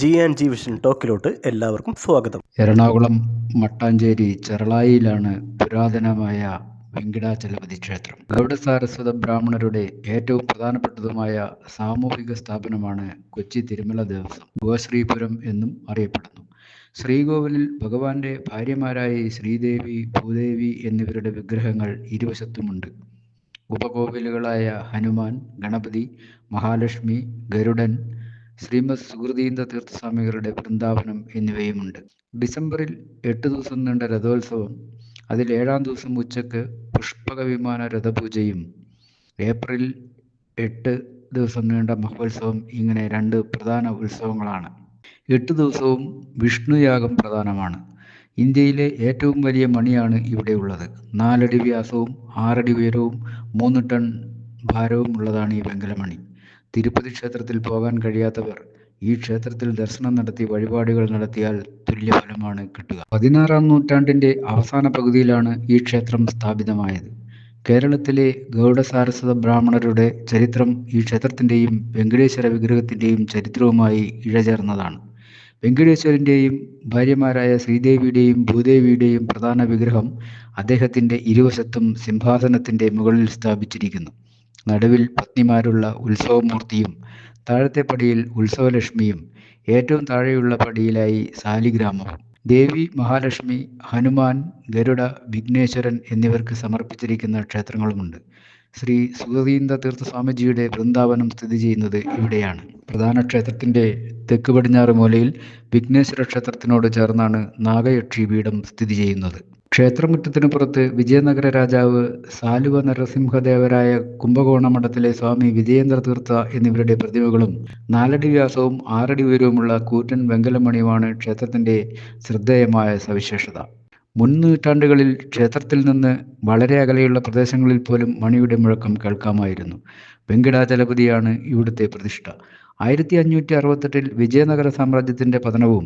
G and G vision ടോക്കിലോട്ട് എല്ലാവർക്കും സ്വാഗതം. എറണാകുളം മട്ടാഞ്ചേരി ചെറളായിലാണ് പുരാതനമായ വെങ്കിടാചലപതി ക്ഷേത്രം. ഗൗഡസാരസ്വത ബ്രാഹ്മണരുടെ ഏറ്റവും പ്രധാനപ്പെട്ടതുമായ സാമൂഹിക സ്ഥാപനമാണ് കൊച്ചി തിരുമല ദേവസ്വം. ഗോശ്രീപുരം എന്നും അറിയപ്പെടുന്നു. ശ്രീകോവിലിൽ ഭഗവാന്റെ ഭാര്യമാരായി ശ്രീദേവി ഭൂദേവി എന്നിവരുടെ വിഗ്രഹങ്ങൾ ഇരുവശത്തുമുണ്ട്. ഉപകോവിലുകളായ ഹനുമാൻ ഗണപതി മഹാലക്ഷ്മി ഗരുഡൻ ശ്രീമദ് സുഹൃതീന്ദ്ര തീർത്ഥസ്വാമികളുടെ വൃന്ദാവനം എന്നിവയുമുണ്ട്. ഡിസംബറിൽ എട്ട് ദിവസം നീണ്ട രഥോത്സവം അതിൽ ഏഴാം ദിവസം ഉച്ചയ്ക്ക് പുഷ്പക വിമാന രഥപൂജയും ഏപ്രിൽ എട്ട് ദിവസം നീണ്ട മഹോത്സവം ഇങ്ങനെ രണ്ട് പ്രധാന ഉത്സവങ്ങളാണ്. എട്ട് ദിവസവും വിഷ്ണുയാഗം പ്രധാനമാണ്. ഇന്ത്യയിലെ ഏറ്റവും വലിയ മണിയാണ് ഇവിടെ ഉള്ളത്. നാലടി വ്യാസവും ആറടി ഉയരവും മൂന്ന് ടൺ ഭാരവും ഉള്ളതാണ് ഈ വെങ്കലമണി. തിരുപ്പതി ക്ഷേത്രത്തിൽ പോകാൻ കഴിയാത്തവർ ഈ ക്ഷേത്രത്തിൽ ദർശനം നടത്തി വഴിപാടുകൾ നടത്തിയാൽ തുല്യഫലമാണ് കിട്ടുക. പതിനാറാം നൂറ്റാണ്ടിന്റെ അവസാന പകുതിയിലാണ് ഈ ക്ഷേത്രം സ്ഥാപിതമായത്. കേരളത്തിലെ ഗൗഡസാരസ്വത ബ്രാഹ്മണരുടെ ചരിത്രം ഈ ക്ഷേത്രത്തിന്റെയും വെങ്കടേശ്വര വിഗ്രഹത്തിന്റെയും ചരിത്രവുമായി ഇഴചേർന്നതാണ്. വെങ്കടേശ്വരന്റെയും ഭാര്യമാരായ ശ്രീദേവിയുടെയും ഭൂദേവിയുടെയും പ്രധാന വിഗ്രഹം അദ്ദേഹത്തിന്റെ ഇരുവശത്തും സിംഹാസനത്തിന്റെ മുകളിൽ സ്ഥാപിച്ചിരിക്കുന്നു. നടുവിൽ പത്നിമാരുള്ള ഉത്സവമൂർത്തിയും താഴത്തെ പടിയിൽ ഉത്സവലക്ഷ്മിയും ഏറ്റവും താഴെയുള്ള പടിയിലായി സാലിഗ്രാമവും. ദേവി മഹാലക്ഷ്മി ഹനുമാൻ ഗരുഡ വിഘ്നേശ്വരൻ എന്നിവർക്ക് സമർപ്പിച്ചിരിക്കുന്ന ക്ഷേത്രങ്ങളുമുണ്ട്. ശ്രീ സുഗതീന്ദ്ര തീർത്ഥസ്വാമിജിയുടെ വൃന്ദാവനം സ്ഥിതി ചെയ്യുന്നത് ഇവിടെയാണ്. പ്രധാന ക്ഷേത്രത്തിന്റെ തെക്ക് പടിഞ്ഞാറ് മൂലയിൽ വിഘ്നേശ്വര ക്ഷേത്രത്തിനോട് ചേർന്നാണ് നാഗയക്ഷി പീഠം സ്ഥിതി ചെയ്യുന്നത്. ക്ഷേത്രമുറ്റത്തിനു പുറത്ത് വിജയനഗര രാജാവ് സാലുവ നരസിംഹദേവരായ കുംഭകോണ മഠത്തിലെ സ്വാമി വിജയേന്ദ്ര തീർത്ഥ എന്നിവരുടെ പ്രതിമകളും നാലടി വ്യാസവും ആറടി ഉയരവുമുള്ള കൂറ്റൻ വെങ്കലമണിയുമാണ് ക്ഷേത്രത്തിന്റെ ശ്രദ്ധേയമായ സവിശേഷത. മുൻ നൂറ്റാണ്ടുകളിൽ ക്ഷേത്രത്തിൽ നിന്ന് വളരെ അകലെയുള്ള പ്രദേശങ്ങളിൽ പോലും മണിയുടെ മുഴക്കം കേൾക്കാമായിരുന്നു. വെങ്കടാചലപതിയാണ് ഇവിടുത്തെ പ്രതിഷ്ഠ. ആയിരത്തി അഞ്ഞൂറ്റി അറുപത്തെട്ടിൽ വിജയനഗര സാമ്രാജ്യത്തിന്റെ പതനവും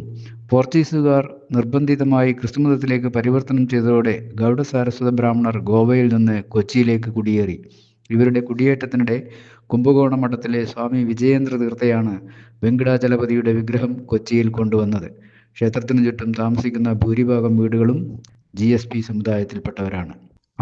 പോർച്ചുഗീസുകാർ നിർബന്ധിതമായി ക്രിസ്തുമതത്തിലേക്ക് പരിവർത്തനം ചെയ്തതോടെ ഗൗഡ സാരസ്വത ബ്രാഹ്മണർ ഗോവയിൽ നിന്ന് കൊച്ചിയിലേക്ക് കുടിയേറി. ഇവരുടെ കുടിയേറ്റത്തിനിടെ കുംഭകോണ മഠത്തിലെ സ്വാമി വിജയേന്ദ്ര തീർത്ഥയാണ് വെങ്കടാചലപതിയുടെ വിഗ്രഹം കൊച്ചിയിൽ കൊണ്ടുവന്നത്. ക്ഷേത്രത്തിനു ചുറ്റും താമസിക്കുന്ന ഭൂരിഭാഗം വീടുകളും ജി സമുദായത്തിൽപ്പെട്ടവരാണ്.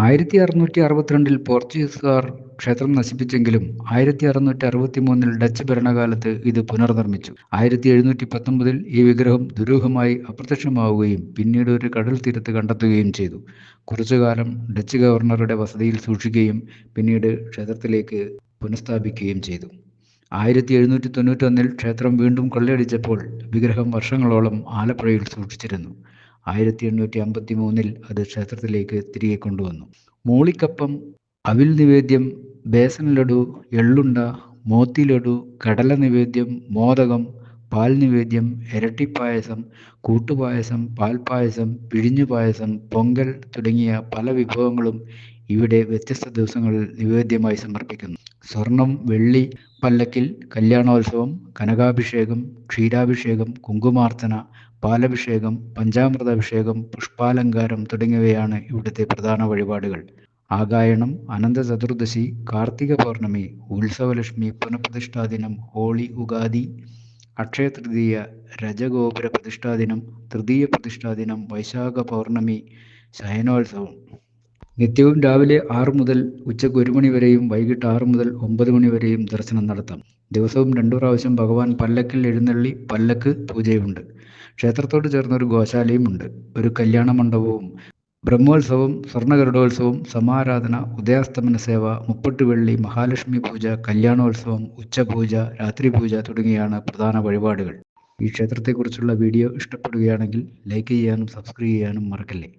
ആയിരത്തി അറുന്നൂറ്റി അറുപത്തിരണ്ടിൽ പോർച്ചുഗീസുകാർ ക്ഷേത്രം നശിപ്പിച്ചെങ്കിലും ആയിരത്തി അറുന്നൂറ്റി അറുപത്തി മൂന്നിൽ ഡച്ച് ഭരണകാലത്ത് ഇത് പുനർനിർമ്മിച്ചു. ആയിരത്തി എഴുന്നൂറ്റി പത്തൊമ്പതിൽ ഈ വിഗ്രഹം ദുരൂഹമായി അപ്രത്യക്ഷമാവുകയും പിന്നീട് ഒരു കടൽ തീരത്ത് കണ്ടെത്തുകയും ചെയ്തു. കുറച്ചുകാലം ഡച്ച് ഗവർണറുടെ വസതിയിൽ സൂക്ഷിക്കുകയും പിന്നീട് ക്ഷേത്രത്തിലേക്ക് പുനഃസ്ഥാപിക്കുകയും ചെയ്തു. ആയിരത്തി എഴുന്നൂറ്റി തൊണ്ണൂറ്റൊന്നിൽ ക്ഷേത്രം വീണ്ടും കൊള്ളയടിച്ചപ്പോൾ വിഗ്രഹം വർഷങ്ങളോളം ആലപ്പുഴയിൽ സൂക്ഷിച്ചിരുന്നു. ആയിരത്തി എണ്ണൂറ്റി അമ്പത്തി മൂന്നിൽ അത് ക്ഷേത്രത്തിലേക്ക് തിരികെ കൊണ്ടുവന്നു. മൂളിക്കപ്പം അവിൽ നിവേദ്യം ബേസൻ ലഡു എള്ളുണ്ട മോത്തി ലഡു കടല നിവേദ്യം മോദകം പാൽ നിവേദ്യം ഇരട്ടിപ്പായസം കൂട്ടുപായസം പാൽപ്പായസം പിഴിഞ്ഞു പായസം പൊങ്കൽ തുടങ്ങിയ പല വിഭവങ്ങളും ഇവിടെ വ്യത്യസ്ത ദിവസങ്ങളിൽ നിവേദ്യമായി സമർപ്പിക്കുന്നു. സ്വർണം വെള്ളി പല്ലക്കിൽ കല്യാണോത്സവം കനകാഭിഷേകം ക്ഷീരാഭിഷേകം കുങ്കുമാർച്ചന പാലഭിഷേകം പഞ്ചാമൃതാഭിഷേകം പുഷ്പാലങ്കാരം തുടങ്ങിയവയാണ് ഇവിടുത്തെ പ്രധാന വഴിപാടുകൾ. ആകായണം അനന്ത ചതുർദശി കാർത്തിക പൗർണമി ഉത്സവലക്ഷ്മി പുനഃപ്രതിഷ്ഠാദിനം ഹോളി ഉഗാദി അക്ഷയ തൃതീയ രജഗോപുര പ്രതിഷ്ഠാദിനം തൃതീയ പ്രതിഷ്ഠാദിനം വൈശാഖ പൗർണമി ശയനോത്സവം. നിത്യവും രാവിലെ ആറ് മുതൽ ഉച്ചയ്ക്ക് ഒരു മണി വരെയും വൈകിട്ട് ആറ് മുതൽ ഒമ്പത് മണി വരെയും ദർശനം നടത്താം. ദിവസവും രണ്ടു പ്രാവശ്യം ഭഗവാൻ പല്ലക്കിൽ എഴുന്നള്ളി പല്ലക്ക് പൂജയുണ്ട് ക്ഷേത്രത്തോട് ചേർന്നൊരു ഗോശാലയും ഉണ്ട് ഒരു കല്യാണ മണ്ഡപവും ബ്രഹ്മോത്സവം സ്വർണഗരുഡോത്സവം സമാരാധന ഉദയാസ്തമന സേവ മുപ്പട്ടുവെള്ളി മഹാലക്ഷ്മി പൂജ കല്യാണോത്സവം ഉച്ചപൂജ രാത്രി പൂജ തുടങ്ങിയാണ് പ്രധാന വഴിപാടുകൾ. ഈ ക്ഷേത്രത്തെക്കുറിച്ചുള്ള വീഡിയോ ഇഷ്ടപ്പെടുകയാണെങ്കിൽ ലൈക്ക് ചെയ്യാനും സബ്സ്ക്രൈബ് ചെയ്യാനും മറക്കല്ലേ?